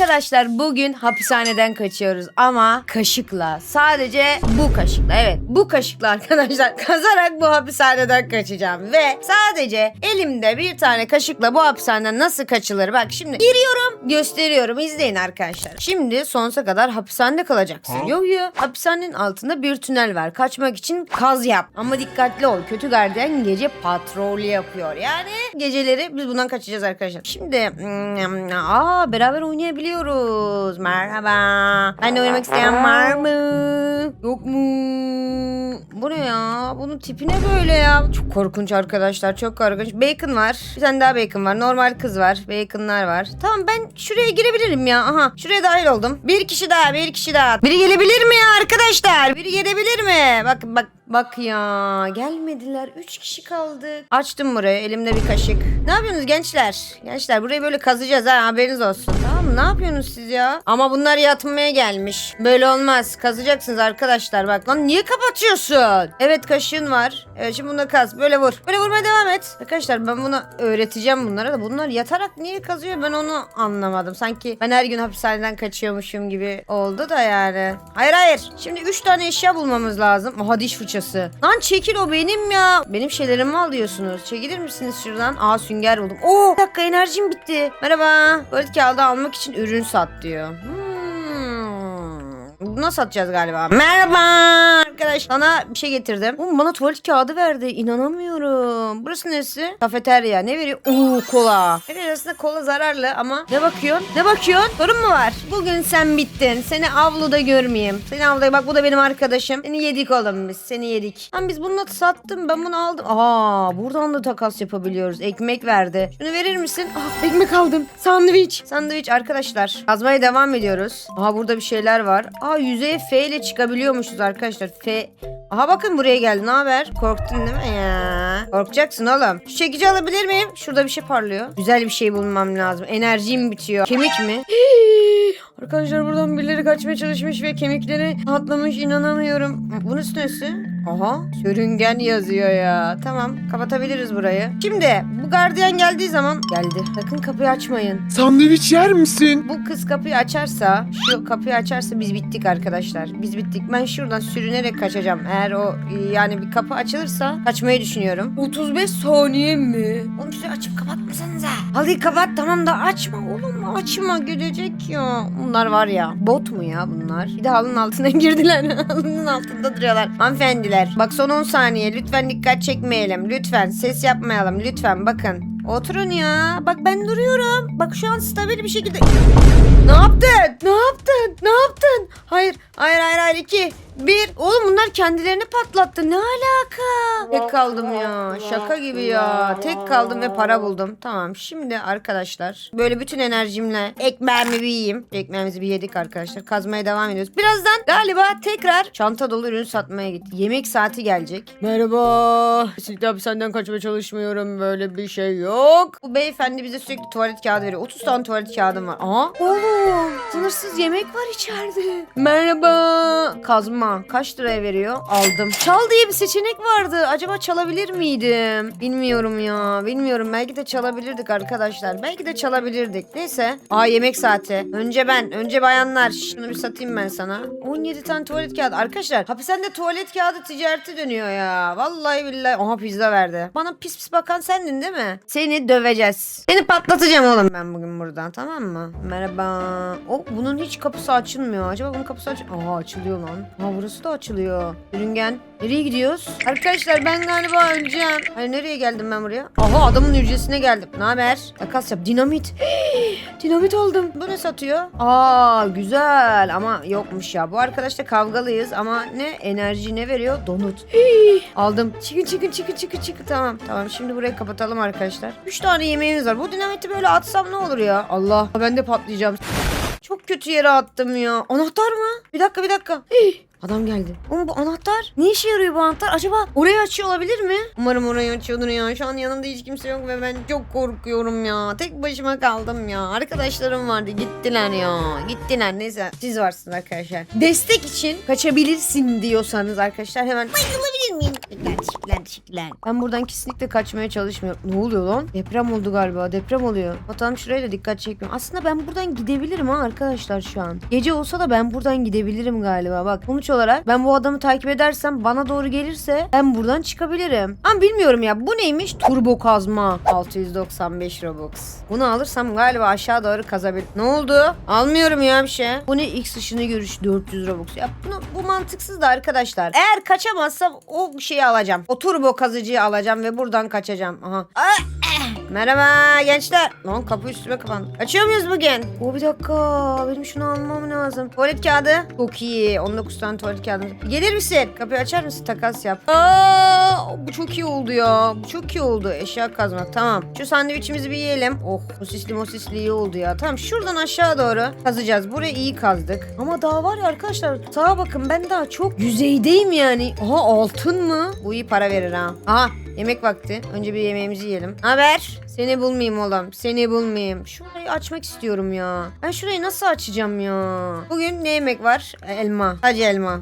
Arkadaşlar bugün hapishaneden kaçıyoruz ama kaşıkla. Sadece bu kaşıkla. Evet bu kaşıkla arkadaşlar kazarak bu hapishaneden kaçacağım. Ve sadece elimde bir tane kaşıkla bu hapishaneden nasıl kaçılır? Bak şimdi giriyorum gösteriyorum izleyin arkadaşlar. Şimdi sonsuza kadar hapishanede kalacaksın. Yok ya hapishanenin altında bir tünel var. Kaçmak için kaz yap. Ama dikkatli ol. Kötü gardiyan gece patrol yapıyor. Yani geceleri biz bundan kaçacağız arkadaşlar. Şimdi hmm, aa beraber oynayabiliyoruz. Merhaba. Ben de oynamak isteyen var mı? Yok mu? Bu ne ya? Bunun tipi ne böyle ya? Çok korkunç arkadaşlar. Çok korkunç. Bacon var. Bir tane daha bacon var. Normal kız var. Baconlar var. Tamam ben şuraya girebilirim ya. Aha. Şuraya dahil oldum. Bir kişi daha. Bir kişi daha. Biri gelebilir mi ya arkadaşlar? Biri gelebilir mi? Bak bak Bak ya gelmediler. Üç kişi kaldık. Açtım burayı elimde bir kaşık. Ne yapıyorsunuz gençler? Gençler burayı böyle kazacağız ha haberiniz olsun. Tamam? Ne yapıyorsunuz siz ya? Ama bunlar yatmaya gelmiş. Böyle olmaz. Kazacaksınız arkadaşlar. Bak lan niye kapatıyorsun? Evet kaşığın var. Evet şimdi bunu kaz. Böyle vur. Böyle vurmaya devam et. Arkadaşlar ben bunu öğreteceğim bunlara da. Bunlar yatarak niye kazıyor ben onu anlamadım. Sanki ben her gün hapishaneden kaçıyormuşum gibi oldu da yani. Hayır hayır. Şimdi üç tane eşya bulmamız lazım. Aha diş fırçası. Lan çekil o benim ya. Benim şeylerimi alıyorsunuz. Çekilir misiniz şuradan? Aa sünger buldum. Oo bir dakika enerjim bitti. Merhaba. Böyle kağıdı almak için ürün sat diyor. Hmm. Buna satacağız galiba. Merhaba arkadaş. Sana bir şey getirdim. Oğlum bana tuvalet kağıdı verdi. İnanamıyorum. Burası neresi? Kafeterya. Ne veriyor? Oo kola. Evet aslında kola zararlı ama ne bakıyorsun? Ne bakıyorsun? Sorun mu var? Bugün sen bittin. Seni avluda görmeyeyim. Seni avluda bak bu da benim arkadaşım. Seni yedik oğlum biz. Seni yedik. Lan biz bunu sattım. Ben bunu aldım. Aa buradan da takas yapabiliyoruz. Ekmek verdi. Şunu verir misin? Ah ekmek aldım. Sandviç. Sandviç arkadaşlar. Kazmaya devam ediyoruz. Aha burada bir şeyler var. Aa yüzeye F ile çıkabiliyormuşuz arkadaşlar. F. Aha bakın buraya geldi. Ne haber? Korktun değil mi ya? Korkacaksın oğlum. Şu çekici alabilir miyim? Şurada bir şey parlıyor. Güzel bir şey bulmam lazım. Enerjim bitiyor. Kemik mi? Arkadaşlar buradan birileri kaçmaya çalışmış ve kemikleri atlamış inanamıyorum. Bunun üstünesi. Aha sürüngen yazıyor ya. Tamam kapatabiliriz burayı. Şimdi bu gardiyan geldiği zaman geldi. Sakın kapıyı açmayın. Sandviç yer misin? Bu kız kapıyı açarsa, şu kapıyı açarsa biz bittik arkadaşlar. Biz bittik. Ben şuradan sürünerek kaçacağım. Eğer o yani bir kapı açılırsa kaçmayı düşünüyorum. 35 saniye mi? Oğlum şurayı açıp kapatmasanıza. Halıyı kapat tamam da açma oğlum açma gelecek ya. Bunlar var ya bot mu ya bunlar? Bir de halının altına girdiler. halının altında duruyorlar. Hanımefendiler bak son 10 saniye lütfen dikkat çekmeyelim. Lütfen ses yapmayalım lütfen bakın. Oturun ya. Bak ben duruyorum. Bak şu an stabil bir şekilde. Ne yaptın? Ne yaptın? Ne yaptın? Hayır. Hayır hayır hayır. iki. Bir. Oğlum bunlar kendilerini patlattı. Ne alaka? Tek kaldım ya. Şaka gibi ya. Tek kaldım ve para buldum. Tamam. Şimdi arkadaşlar böyle bütün enerjimle ekmeğimi bir yiyeyim. Ekmeğimizi bir yedik arkadaşlar. Kazmaya devam ediyoruz. Birazdan galiba tekrar çanta dolu ürün satmaya git. Yemek saati gelecek. Merhaba. Kesinlikle hapishaneden kaçmaya çalışmıyorum. Böyle bir şey yok. Bu beyefendi bize sürekli tuvalet kağıdı veriyor. 30 tane tuvalet kağıdım var. Aha. Oğlum. Sınırsız yemek var içeride. Merhaba. Kazma. Kaç liraya veriyor? Aldım. Çal diye bir seçenek vardı. Acaba çalabilir miydim? Bilmiyorum ya. Bilmiyorum. Belki de çalabilirdik arkadaşlar. Belki de çalabilirdik. Neyse. Aa yemek saati. Önce ben. Önce bayanlar. Şunu bir satayım ben sana. 17 tane tuvalet kağıdı. Arkadaşlar hapishanede tuvalet kağıdı ticareti dönüyor ya. Vallahi billahi. Aha pizza verdi. Bana pis pis bakan sendin değil mi? Seni döveceğiz. Seni patlatacağım oğlum ben bugün buradan tamam mı? Merhaba. O bunun hiç kapısı açılmıyor. Acaba bunun kapısı aç... Aha açılıyor lan. Aa burası da açılıyor. Ürüngen. Nereye gidiyoruz? Arkadaşlar ben galiba öleceğim. Hayır nereye geldim ben buraya? Aha adamın hücresine geldim. Ne haber? Takas yap. Dinamit. Dinamit aldım. Bu ne satıyor? Aa güzel ama yokmuş ya. Bu arkadaşla kavgalıyız ama ne enerji ne veriyor? Donut. Aldım. Çıkın çıkın çıkın çıkın çıkın. Tamam tamam şimdi burayı kapatalım arkadaşlar. 3 tane yemeğimiz var. Bu dinamiti böyle atsam ne olur ya? Allah ben de patlayacağım. Çok kötü yere attım ya. Anahtar mı? Bir dakika bir dakika. Adam geldi. Oğlum bu anahtar ne işe yarıyor bu anahtar? Acaba orayı açıyor olabilir mi? Umarım orayı açıyordur ya. Şu an yanımda hiç kimse yok ve ben çok korkuyorum ya. Tek başıma kaldım ya. Arkadaşlarım vardı gittiler ya. Gittiler neyse. Siz varsınız arkadaşlar. Destek için kaçabilirsin diyorsanız arkadaşlar hemen bayılabilir miyim? Teşekkürler, teşekkürler. Ben buradan kesinlikle kaçmaya çalışmıyorum. Ne oluyor lan? Deprem oldu galiba. Deprem oluyor. Bakalım şuraya da dikkat çekmiyorum. Aslında ben buradan gidebilirim ha arkadaşlar şu an. Gece olsa da ben buradan gidebilirim galiba. Bak olarak ben bu adamı takip edersem bana doğru gelirse ben buradan çıkabilirim. Ama bilmiyorum ya. Bu neymiş? Turbo kazma. 695 Robux. Bunu alırsam galiba aşağı doğru kazabilirim. Ne oldu? Almıyorum ya bir şey. Bu ne? X ışını görüş 400 Robux. Ya bunu, bu mantıksız da arkadaşlar. Eğer kaçamazsam o şeyi alacağım. O turbo kazıcıyı alacağım ve buradan kaçacağım. Aha. Ah, eh. Merhaba gençler. Lan kapı üstüme kapandı. Açıyor muyuz bugün? O bir dakika. Benim şunu almam lazım. Tuvalet kağıdı. Çok iyi. 19 tane tuvalet kağıdı. Gelir misin? Kapıyı açar mısın? Takas yap. Aa, bu çok iyi oldu ya. Bu çok iyi oldu. Eşya kazmak. Tamam. Şu sandviçimizi bir yiyelim. Oh sosisli mosisli iyi oldu ya. Tamam şuradan aşağı doğru kazacağız. Burayı iyi kazdık. Ama daha var ya arkadaşlar. Sağa bakın ben daha çok yüzeydeyim yani. Aha altın mı? Bu iyi para verir ha. Aha Yemek vakti. Önce bir yemeğimizi yiyelim. Haber? Seni bulmayayım oğlum. Seni bulmayayım. Şurayı açmak istiyorum ya. Ben şurayı nasıl açacağım ya? Bugün ne yemek var? Elma. Hadi elma.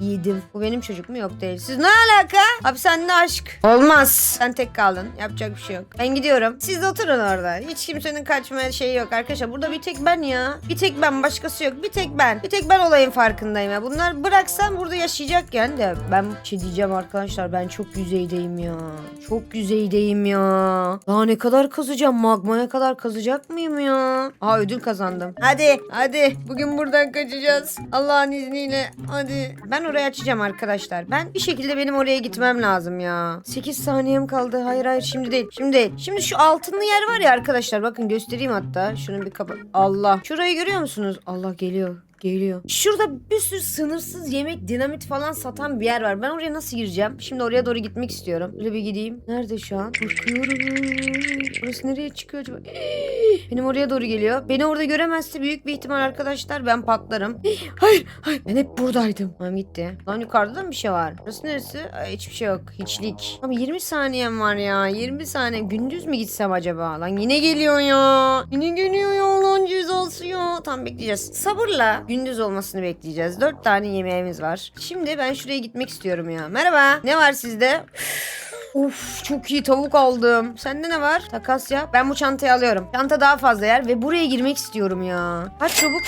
Yedim. Bu benim çocuk mu? Yok değil. Siz ne alaka? Hapishanede aşk. Olmaz. Sen tek kaldın. Yapacak bir şey yok. Ben gidiyorum. Siz oturun orada. Hiç kimsenin kaçmaya şeyi yok arkadaşlar. Burada bir tek ben ya. Bir tek ben. Başkası yok. Bir tek ben. Bir tek ben olayın farkındayım ya. Bunlar bıraksam burada yaşayacak yani de. Ben bir şey diyeceğim arkadaşlar. Ben çok yüzeydeyim ya. Çok yüzeydeyim ya. Daha ne kadar kazacağım? Magmaya kadar kazacak mıyım ya? Aa ödül kazandım. Hadi. Hadi. Bugün buradan kaçacağız. Allah'ın izniyle. Hadi. Ben orayı açacağım arkadaşlar. Ben bir şekilde benim oraya gitmem lazım ya. 8 saniyem kaldı. Hayır hayır şimdi değil. Şimdi değil. Şimdi şu altınlı yer var ya arkadaşlar. Bakın göstereyim hatta. Şunu bir kapat. Allah. Şurayı görüyor musunuz? Allah geliyor. Geliyor. Şurada bir sürü sınırsız yemek, dinamit falan satan bir yer var. Ben oraya nasıl gireceğim? Şimdi oraya doğru gitmek istiyorum. Böyle bir gideyim. Nerede şu an? Bakıyorum. Burası nereye çıkıyor acaba? Benim oraya doğru geliyor. Beni orada göremezse büyük bir ihtimal arkadaşlar ben patlarım. Hayır, hayır. Ben hep buradaydım. Tamam gitti. Lan yukarıda da mı bir şey var? Burası neresi? Ay, hiçbir şey yok. Hiçlik. Ama 20 saniyem var ya. 20 saniye. Gündüz mü gitsem acaba? Lan yine geliyor ya. Yine geliyor ya lan cezası ya. Tam bekleyeceğiz. Sabırla gündüz olmasını bekleyeceğiz. 4 tane yemeğimiz var. Şimdi ben şuraya gitmek istiyorum ya. Merhaba. Ne var sizde? Of çok iyi tavuk aldım. Sende ne var? Takas yap. Ben bu çantayı alıyorum. Çanta daha fazla yer ve buraya girmek istiyorum ya. Kaç çabuk.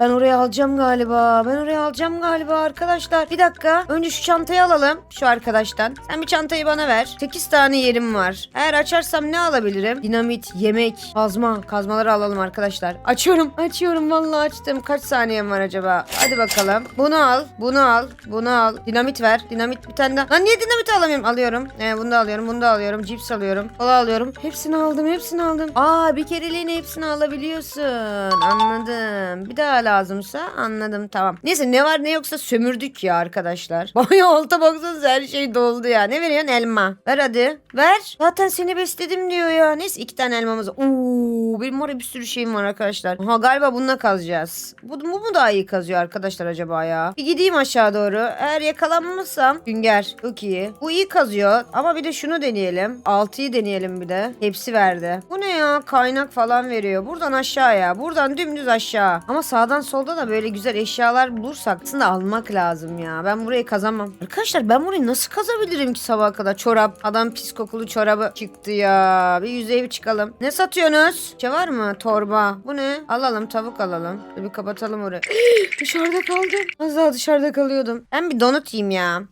Ben oraya alacağım galiba. Ben oraya alacağım galiba arkadaşlar. Bir dakika. Önce şu çantayı alalım. Şu arkadaştan. Sen bir çantayı bana ver. 8 tane yerim var. Eğer açarsam ne alabilirim? Dinamit, yemek, kazma. Kazmaları alalım arkadaşlar. Açıyorum. Açıyorum. Vallahi açtım. Kaç saniyem var acaba? Hadi bakalım. Bunu al. Bunu al. Bunu al. Dinamit ver. Dinamit bir tane daha. Lan niye dinamit alamıyorum? Alıyorum. Ee, bunu da alıyorum. Bunu da alıyorum. Cips alıyorum. Kola alıyorum. Hepsini aldım. Hepsini aldım. Aa bir kereliğine hepsini alabiliyorsun. Anladım. Bir daha lazımsa anladım tamam. Neyse ne var ne yoksa sömürdük ya arkadaşlar. Bayağı alta baksanıza her şey doldu ya. Ne veriyorsun? Elma. Ver hadi. Ver. Zaten seni besledim diyor ya. Neyse iki tane elmamız. Oo, benim orada bir sürü şeyim var arkadaşlar. Aha galiba bununla kazacağız. Bu, bu mu daha iyi kazıyor arkadaşlar acaba ya? Bir gideyim aşağı doğru. Eğer yakalanmazsam Günger. Çok iyi. Bu iyi kazıyor. Ama bir de şunu deneyelim. 6'yı deneyelim bir de. Hepsi verdi. Bu ne ya? Kaynak falan veriyor. Buradan aşağıya. Buradan dümdüz aşağı. Ama sağdan solda da böyle güzel eşyalar bulursak aslında almak lazım ya. Ben burayı kazamam. Arkadaşlar ben burayı nasıl kazabilirim ki sabaha kadar? Çorap. Adam pis kokulu çorabı çıktı ya. Bir yüzeye bir çıkalım. Ne satıyorsunuz? Şey var mı? Torba. Bu ne? Alalım tavuk alalım. Bir kapatalım orayı. dışarıda kaldım. Az daha dışarıda kalıyordum. Ben bir donut yiyeyim ya.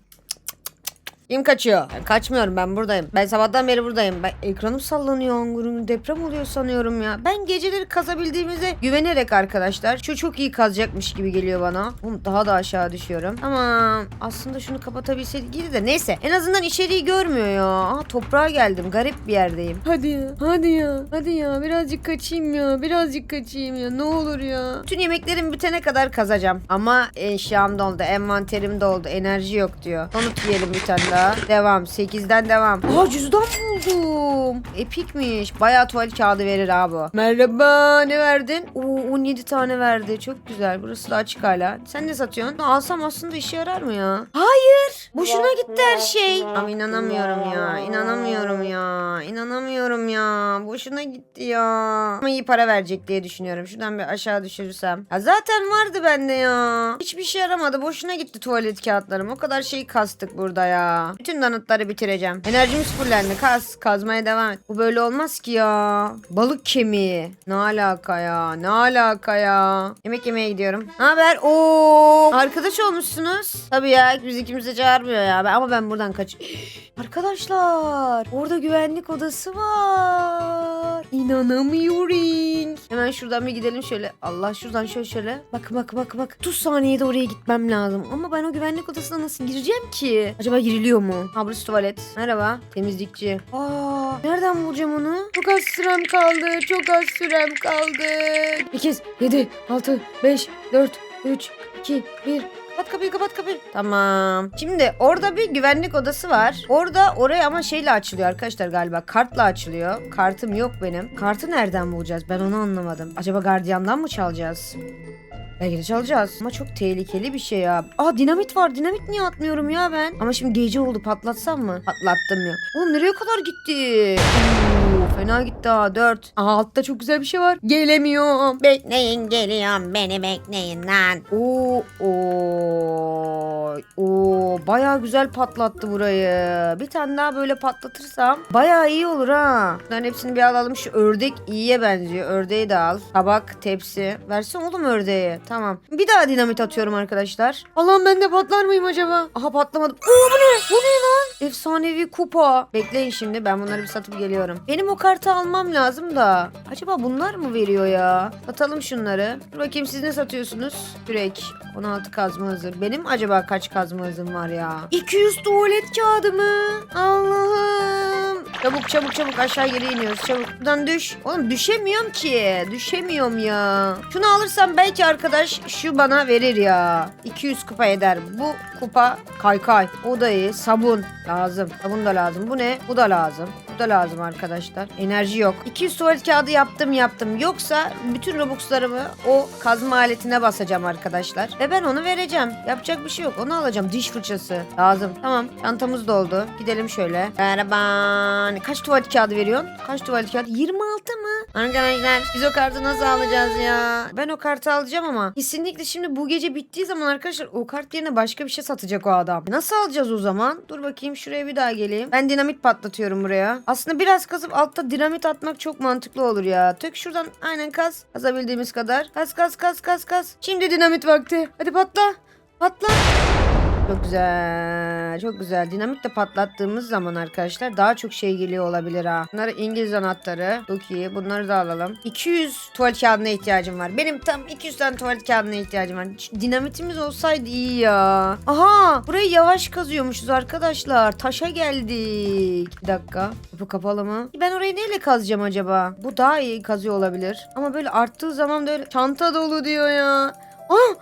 Kim kaçıyor? Ben kaçmıyorum ben buradayım. Ben sabahtan beri buradayım. Ben ekranım sallanıyor Angur'un deprem oluyor sanıyorum ya. Ben geceleri kazabildiğimize güvenerek arkadaşlar. Şu çok iyi kazacakmış gibi geliyor bana. Oğlum daha da aşağı düşüyorum. Tamam. Aslında şunu kapatabilseydik iyiydi de neyse. En azından içeriği görmüyor ya. Aa toprağa geldim. Garip bir yerdeyim. Hadi ya. Hadi ya. Hadi ya. Birazcık kaçayım ya. Birazcık kaçayım ya. Ne olur ya. Bütün yemeklerim bitene kadar kazacağım. Ama eşyam doldu. Envanterim doldu. Enerji yok diyor. Donut yiyelim bir tane daha. da. Devam. 8'den devam. Aa cüzdan buldum. Epikmiş. Bayağı tuvalet kağıdı verir abi. Merhaba. Ne verdin? Oo 17 tane verdi. Çok güzel. Burası da açık hala. Sen ne satıyorsun? Alsam aslında işe yarar mı ya? Hayır. Boşuna gitti her şey. Ama inanamıyorum ya. İnanamıyorum ya. İnanamıyorum ya. Boşuna gitti ya. Ama iyi para verecek diye düşünüyorum. Şuradan bir aşağı düşürürsem. Ya zaten vardı bende ya. Hiçbir şey yaramadı. Boşuna gitti tuvalet kağıtlarım. O kadar şeyi kastık burada ya. Bütün danıtları bitireceğim. Enerjimiz fullendi. Kaz. Kazmaya devam et. Bu böyle olmaz ki ya. Balık kemiği. Ne alaka ya? Ne alaka ya? Yemek yemeye gidiyorum. Ne haber? Oo! Arkadaş olmuşsunuz. Tabii ya. Biz ikimiz de çağırmıyor ya. Ama ben buradan kaç... Arkadaşlar. Orada güvenlik odası var. İnanamıyorum. Hemen şuradan bir gidelim şöyle. Allah şuradan şöyle şöyle. Bak bak bak bak. 30 saniyede oraya gitmem lazım. Ama ben o güvenlik odasına nasıl gireceğim ki? Acaba giriliyor mu? Ha burası tuvalet. Merhaba. Temizlikçi. Aa, nereden bulacağım onu? Çok az sürem kaldı. Çok az sürem kaldı. 8, 7, 6, 5, 4, 3, 2, 1. Kapat kapıyı kapat kapıyı. Tamam. Şimdi orada bir güvenlik odası var. Orada oraya ama şeyle açılıyor arkadaşlar galiba. Kartla açılıyor. Kartım yok benim. Kartı nereden bulacağız? Ben onu anlamadım. Acaba gardiyandan mı çalacağız? Belki de çalacağız. Ama çok tehlikeli bir şey ya. Aa dinamit var. Dinamit niye atmıyorum ya ben? Ama şimdi gece oldu. Patlatsam mı? Patlattım yok. Oğlum nereye kadar gitti? Oo, fena gitti ha. 4. Aa altta çok güzel bir şey var. Gelemiyorum. Bekleyin geliyorum beni bekleyin lan. Oo, oo, oo, bayağı güzel patlattı burayı. Bir tane daha böyle patlatırsam bayağı iyi olur ha. Bunların hepsini bir alalım. Şu ördek iyiye benziyor. Ördeği de al. Tabak, tepsi. Versin oğlum ördeği. Tamam. Bir daha dinamit atıyorum arkadaşlar. Allah'ım ben de patlar mıyım acaba? Aha patlamadım. Oo bu ne? Bu ne lan? Efsanevi kupa. Bekleyin şimdi ben bunları bir satıp geliyorum. Benim o kartı almam lazım da. Acaba bunlar mı veriyor ya? Satalım şunları. Dur bakayım siz ne satıyorsunuz? Kürek. 16 kazma hızı. Benim acaba kaç kazma hızım var ya? 200 tuvalet kağıdı mı? Allah'ım. Çabuk çabuk çabuk aşağı geri iniyoruz çabuk. Buradan düş. Oğlum düşemiyorum ki. Düşemiyorum ya. Şunu alırsam belki arkadaş şu bana verir ya. 200 kupa eder. Bu kupa kaykay. O da. Sabun lazım. Sabun da lazım. Bu ne? Bu da lazım. Bu da lazım arkadaşlar. Enerji yok. 200 tuvalet kağıdı yaptım yaptım. Yoksa bütün robuxlarımı o kazma aletine basacağım arkadaşlar. Ve ben onu vereceğim. Yapacak bir şey yok. Onu alacağım. Diş fırçası. Lazım. Tamam. Çantamız doldu. Gidelim şöyle. Merhaba. Kaç tuvalet kağıdı veriyorsun? Kaç tuvalet kağıdı? 26 mı? Arkadaşlar biz o kartı nasıl alacağız ya? Ben o kartı alacağım ama kesinlikle şimdi bu gece bittiği zaman arkadaşlar o kart yerine başka bir şey satacak o adam. Nasıl alacağız o zaman? Dur bakayım şuraya bir daha geleyim. Ben dinamit patlatıyorum buraya. Aslında biraz kazıp altta dinamit atmak çok mantıklı olur ya. Tök şuradan aynen kaz. Kazabildiğimiz kadar. Kaz kaz kaz kaz kaz. Şimdi dinamit vakti. Hadi patla. Patla. Çok güzel. Çok güzel. Dinamitle patlattığımız zaman arkadaşlar daha çok şey geliyor olabilir ha. Bunlar İngiliz anahtarı. Çok iyi. Bunları da alalım. 200 tuvalet kağıdına ihtiyacım var. Benim tam 200 tane tuvalet kağıdına ihtiyacım var. Dinamitimiz olsaydı iyi ya. Aha! Burayı yavaş kazıyormuşuz arkadaşlar. Taşa geldik. Bir dakika. Bu kapalı mı? Ben orayı neyle kazacağım acaba? Bu daha iyi kazıyor olabilir. Ama böyle arttığı zaman da öyle çanta dolu diyor ya. Ana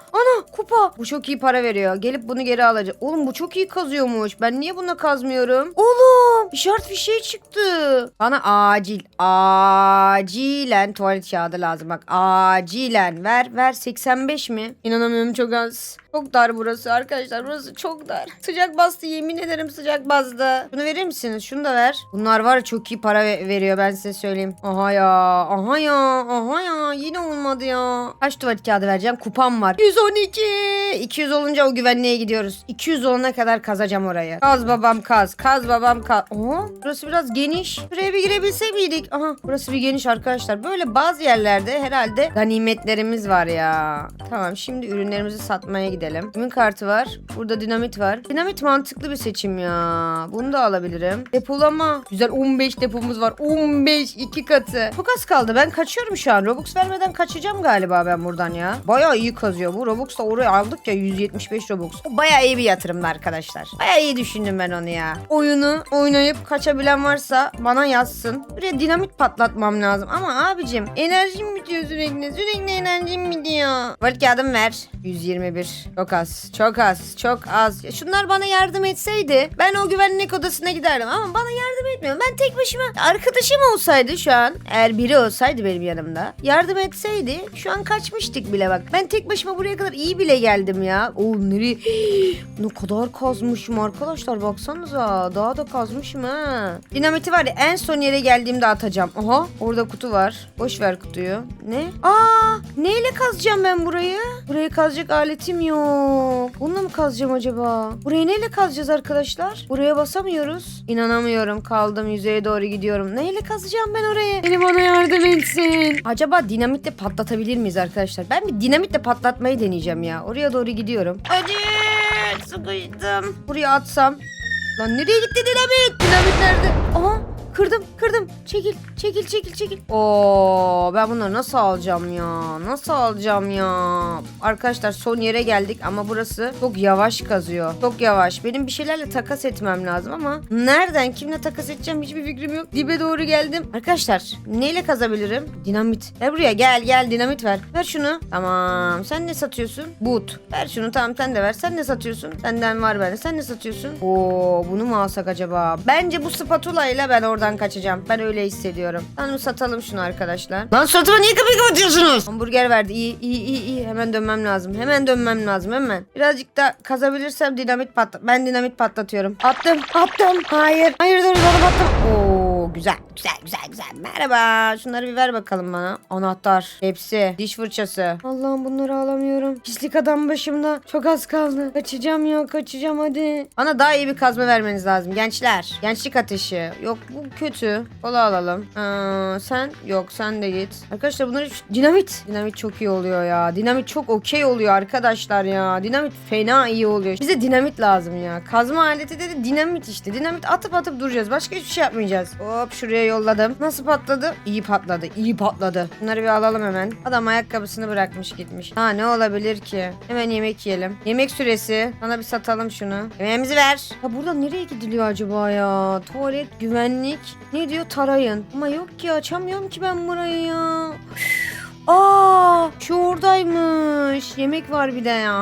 kupa. Bu çok iyi para veriyor. Gelip bunu geri alacağım. Oğlum bu çok iyi kazıyormuş. Ben niye buna kazmıyorum? Oğlum işaret fişeği çıktı. Bana acil acilen tuvalet kağıdı lazım. Bak acilen ver ver 85 mi? İnanamıyorum çok az. Çok dar burası arkadaşlar. Burası çok dar. Sıcak bastı yemin ederim sıcak bastı. Bunu verir misiniz? Şunu da ver. Bunlar var çok iyi para ve- veriyor ben size söyleyeyim. Aha ya. Aha ya. Aha ya. Yine olmadı ya. Kaç tuvalet kağıdı vereceğim? Kupam var. 112. 200 olunca o güvenliğe gidiyoruz. 200 olana kadar kazacağım orayı. Kaz babam kaz. Kaz babam kaz. Aha. Burası biraz geniş. Buraya bir girebilsek miydik? Aha. Burası bir geniş arkadaşlar. Böyle bazı yerlerde herhalde ganimetlerimiz var ya. Tamam şimdi ürünlerimizi satmaya gidelim. Kimin kartı var? Burada dinamit var. Dinamit mantıklı bir seçim ya. Bunu da alabilirim. Depolama. Güzel 15 depomuz var. 15 iki katı. Çok az kaldı. Ben kaçıyorum şu an. Robux vermeden kaçacağım galiba ben buradan ya. Bayağı iyi kazıyor. Bu Robux da oraya aldık ya 175 Robux. O bayağı iyi bir yatırımdı arkadaşlar. Bayağı iyi düşündüm ben onu ya. Oyunu oynayıp kaçabilen varsa bana yazsın. Buraya dinamit patlatmam lazım. Ama abicim enerjim bitiyor sürekli. Sürekli enerjim bitiyor. Var kağıdım ver. 121. Çok az. Çok az. Çok az. Ya şunlar bana yardım etseydi ben o güvenlik odasına giderdim. Ama bana yardım etmiyor. Ben tek başıma arkadaşım olsaydı şu an eğer biri olsaydı benim yanımda yardım etseydi şu an kaçmıştık bile bak. Ben tek başıma buraya kadar iyi bile geldim ya. Oo nereye? ne kadar kazmışım arkadaşlar baksanıza. Daha da kazmışım ha. Dinamiti var ya en son yere geldiğimde atacağım. Aha orada kutu var. Boş ver kutuyu. Ne? Aa neyle kazacağım ben burayı? Burayı kazacak aletim yok. Bununla mı kazacağım acaba? Burayı neyle kazacağız arkadaşlar? Buraya basamıyoruz. İnanamıyorum kaldım yüzeye doğru gidiyorum. Neyle kazacağım ben orayı? Beni bana yardım etsin. Acaba dinamitle patlatabilir miyiz arkadaşlar? Ben bir dinamitle patlatmayı deneyeceğim ya. Oraya doğru gidiyorum. Hadi sıkıştım. Buraya atsam. Lan nereye gitti dinamit? Dinamit nerede? Aha kırdım kırdım. Çekil çekil çekil çekil. Oo ben bunları nasıl alacağım ya? Nasıl alacağım ya? Arkadaşlar son yere geldik ama burası çok yavaş kazıyor. Çok yavaş. Benim bir şeylerle takas etmem lazım ama nereden kimle takas edeceğim hiçbir fikrim yok. Dibe doğru geldim. Arkadaşlar neyle kazabilirim? Dinamit. Gel buraya gel gel dinamit ver. Ver şunu. Tamam. Sen ne satıyorsun? Boot. Ver şunu tamam sen de ver. Sen ne satıyorsun? Senden var bende. Sen ne satıyorsun? Oo bunu mu alsak acaba? Bence bu spatula ile ben oradan kaçacağım. Ben öyle hissediyorum. Tamam satalım şunu arkadaşlar. Lan suratıma niye kapıyı kapatıyorsunuz? Hamburger verdi. İyi iyi iyi iyi. Hemen dönmem lazım. Hemen dönmem lazım hemen. Birazcık da kazabilirsem dinamit patlat. Ben dinamit patlatıyorum. Attım attım. Hayır. Hayır dur bana attım. Oo güzel güzel güzel güzel. Merhaba. Şunları bir ver bakalım bana. Anahtar. Hepsi. Diş fırçası. Allah'ım bunları alamıyorum. Pislik adam başımda. Çok az kaldı. Kaçacağım ya kaçacağım hadi. Bana daha iyi bir kazma vermeniz lazım gençler. Gençlik ateşi. Yok bu kötü. Kola alalım. Aa, sen? Yok sen de git. Arkadaşlar bunları dinamit. Dinamit çok iyi oluyor ya. Dinamit çok okey oluyor arkadaşlar ya. Dinamit fena iyi oluyor. Bize dinamit lazım ya. Kazma aleti dedi dinamit işte. Dinamit atıp atıp duracağız. Başka hiçbir şey yapmayacağız. Hop şuraya yolladım. Nasıl patladı? İyi patladı. iyi patladı. Bunları bir alalım hemen. Adam ayakkabısını bırakmış gitmiş. Ha ne olabilir ki? Hemen yemek yiyelim. Yemek süresi. Bana bir satalım şunu. Yemeğimizi ver. Ya burada nereye gidiliyor acaba ya? Tuvalet, güvenlik. Ne diyor? Tarayın. Ama yok ki açamıyorum ki ben burayı ya. Aa, şu oradaymış. Yemek var bir de ya.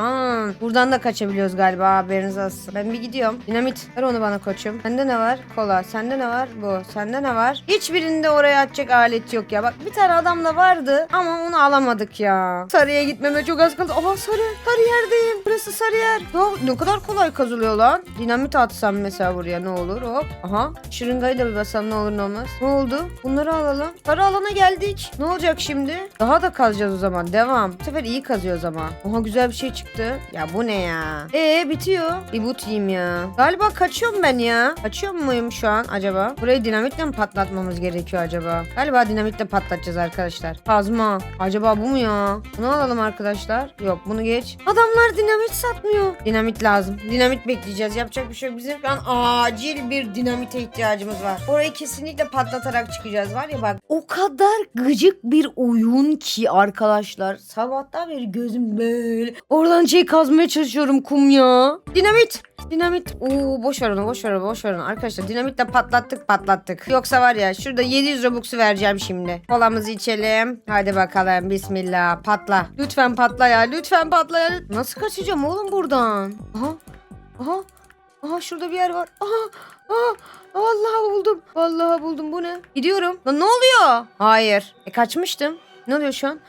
Buradan da kaçabiliyoruz galiba haberiniz olsun. Ben bir gidiyorum. Dinamit ver onu bana koçum. Sende ne var? Kola. Sende ne var? Bu. Sende ne var? Hiçbirinde oraya atacak alet yok ya. Bak bir tane adam da vardı ama onu alamadık ya. Sarıya gitmeme çok az kaldı. Aha sarı. Sarı yerdeyim. Burası sarı yer. Ya, ne kadar kolay kazılıyor lan. Dinamit atsam mesela buraya ne olur? Hop. Aha. Şırıngayı da bir basam ne olur ne olmaz. Ne oldu? Bunları alalım. Sarı alana geldik. Ne olacak şimdi? Daha da kazacağız o zaman. Devam. Bu sefer iyi kazıyoruz ama. Oha güzel bir şey çıktı. Ya bu ne ya? Ee bitiyor. Bir but yiyeyim ya. Galiba kaçıyorum ben ya. Kaçıyor muyum şu an acaba? Burayı dinamitle mi patlatmamız gerekiyor acaba? Galiba dinamitle patlatacağız arkadaşlar. Kazma. Acaba bu mu ya? Bunu alalım arkadaşlar. Yok bunu geç. Adamlar dinamit satmıyor. Dinamit lazım. Dinamit bekleyeceğiz. Yapacak bir şey. Bizim şu an acil bir dinamite ihtiyacımız var. Orayı kesinlikle patlatarak çıkacağız. Var ya bak o kadar gıcık bir oyun ki arkadaşlar. Sabahtan beri gözüm böyle. Oradan şey kazmaya çalışıyorum kum ya. Dinamit. Dinamit. Oo boş ver onu boş ver onu boş ver onu. Arkadaşlar dinamitle patlattık patlattık. Yoksa var ya şurada 700 Robux'u vereceğim şimdi. Kolamızı içelim. Hadi bakalım bismillah patla. Lütfen patla ya lütfen patla ya. Nasıl kaçacağım oğlum buradan? Aha. Aha. Aha şurada bir yer var. Aha. Aha. Vallahi buldum. Vallahi buldum. Bu ne? Gidiyorum. Lan ne oluyor? Hayır. E kaçmıştım. Ne oluyor şu an?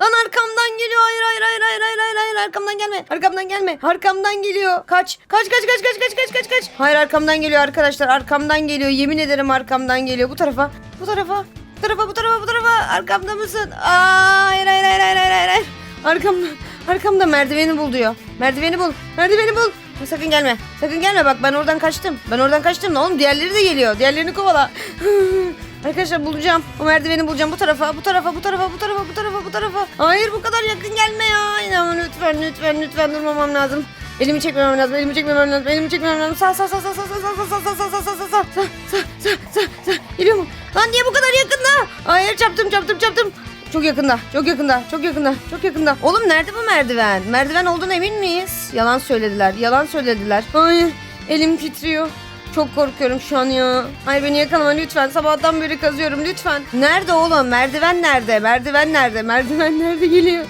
Lan arkamdan geliyor. Hayır hayır hayır hayır hayır hayır hayır arkamdan gelme. Arkamdan gelme. Arkamdan geliyor. Kaç. Kaç kaç kaç kaç kaç kaç kaç kaç. Hayır arkamdan geliyor arkadaşlar. Arkamdan geliyor. Yemin ederim arkamdan geliyor. Bu tarafa. Bu tarafa. Bu tarafa bu tarafa bu tarafa. Arkamda mısın? Aa, hayır hayır hayır hayır hayır hayır. Arkamda. Arkamda merdiveni bul diyor. Merdiveni bul. Merdiveni bul. Sakın gelme. Sakın gelme bak ben oradan kaçtım. Ben oradan kaçtım. Ne oğlum diğerleri de geliyor. Diğerlerini kovala. Arkadaşlar bulacağım. O merdiveni bulacağım. Bu tarafa, bu tarafa, bu tarafa, bu tarafa, bu tarafa, bu tarafa. Hayır bu kadar yakın gelme ya. İnanın lütfen, lütfen, lütfen durmamam lazım. Elimi çekmemem lazım. Elimi çekmemem lazım. Elimi çekmemem lazım. Sağ sağ sağ sağ sağ sağ sağ sağ sağ sağ sağ sağ sağ sağ sağ sağ sağ sağ Geliyor? Lan niye bu kadar yakında? Hayır çarptım çarptım çarptım. Çok yakında, çok yakında, çok yakında, çok yakında. Oğlum nerede bu merdiven? Merdiven olduğuna emin miyiz? Yalan söylediler, yalan söylediler. Hayır, elim titriyor. Çok korkuyorum şu an ya. Hayır beni yakalama lütfen. Sabahtan beri kazıyorum lütfen. Nerede oğlum? Merdiven nerede? Merdiven nerede? Merdiven nerede? Geliyor.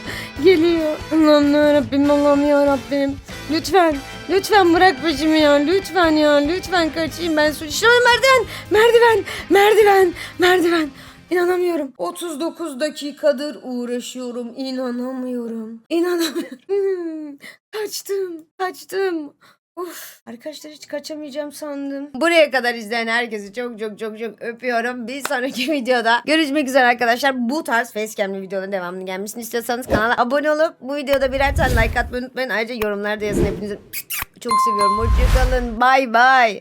Geliyor. Allah'ım ya Rabbim, Allah'ım ya Rabbim. Lütfen. Lütfen bırak peşimi ya. Lütfen ya. Lütfen kaçayım ben. su- İşte o merdiven. Merdiven. Merdiven. Merdiven. İnanamıyorum. 39 dakikadır uğraşıyorum. İnanamıyorum. İnanamıyorum. Kaçtım. Kaçtım. Of. Arkadaşlar hiç kaçamayacağım sandım. Buraya kadar izleyen herkesi çok çok çok çok öpüyorum. Bir sonraki videoda görüşmek üzere arkadaşlar. Bu tarz facecam'li videoların devamını gelmesini istiyorsanız kanala abone olup bu videoda birer tane like atmayı unutmayın. Ayrıca yorumlarda yazın hepinizi çok seviyorum. Hoşçakalın. Bay bay.